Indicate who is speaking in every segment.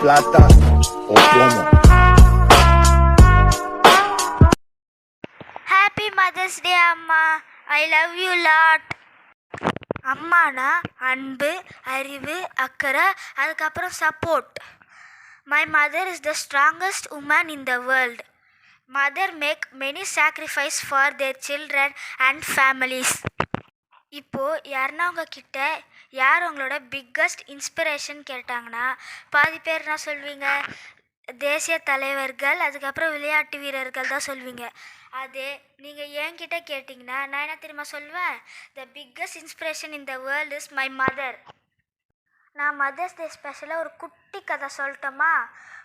Speaker 1: plata o plomo.
Speaker 2: Happy mother's day அம்மா I love you lot அம்மானா அன்பு அறிவு அக்கறை அதுக்கப்புறம் support my mother is the strongest woman in the world mother make many sacrifice for their children and families இப்போது யாருன்னா உங்ககிட்ட யார் உங்களோட பிக்கஸ்ட் இன்ஸ்பிரேஷன் கேட்டாங்கன்னா பாதி பேர் என்ன சொல்வீங்க? தேசிய தலைவர்கள் அதுக்கப்புறம் விளையாட்டு வீரர்கள் தான் சொல்வீங்க. அதே நீங்கள் என்கிட்ட கேட்டிங்கன்னா நான் என்ன தெரியுமா சொல்வேன்? The biggest inspiration in the world is my mother நான் மதர்ஸ் டே ஸ்பெஷலாக ஒரு குட்டி கதை சொல்லட்டுமா?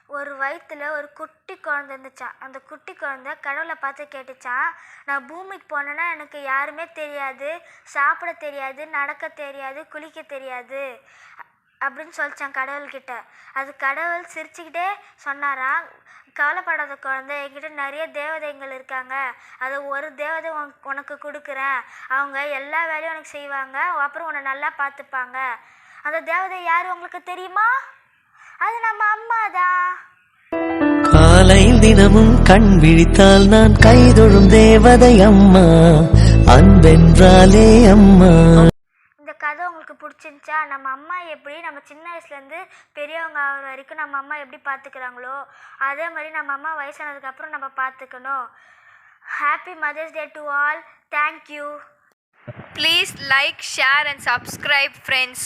Speaker 2: ஒரு வயிற்றில் ஒரு குட்டி குழந்தை இருந்துச்சான் அந்த குட்டி குழந்த கடவுளை பார்த்து கேட்டுச்சான் நான் பூமிக்கு போனேன்னா எனக்கு யாருமே தெரியாது சாப்பிட தெரியாது நடக்க தெரியாது குளிக்க தெரியாது அப்படின்னு சொல்லிச்சான் கடவுள்கிட்ட. அது கடவுள் சிரிச்சுக்கிட்டே சொன்னாராம் கவலைப்படாத குழந்த என்கிட்ட நிறைய தேவதைங்கள் இருக்காங்க. அது ஒரு தேவதை உன் உனக்கு கொடுக்குறேன். அவங்க எல்லா வேலையும் உனக்கு செய்வாங்க. அப்புறம் உன்னை நல்லா பார்த்துப்பாங்க. அந்த தேவதை யார் உங்களுக்கு தெரியுமா? அது நம்ம அம்மா தான்
Speaker 3: காலையில் தினமும் கண் விழித்தால் நான் கைதொழும் தேவதை அம்மா. அன்பென்றாலே அம்மா.
Speaker 2: இந்த கதை உங்களுக்கு பிடிச்சிருந்துச்சா? நம்ம அம்மா எப்படி நம்ம சின்ன வயசுலேருந்து பெரியவங்க ஆகிற வரைக்கும் நம்ம அம்மா எப்படி பார்த்துக்கிறாங்களோ அதே மாதிரி நம்ம அம்மா வயசானதுக்கப்புறம் நம்ம பார்த்துக்கணும் happy mother's day to all thank you
Speaker 4: Please like, share, and subscribe, friends.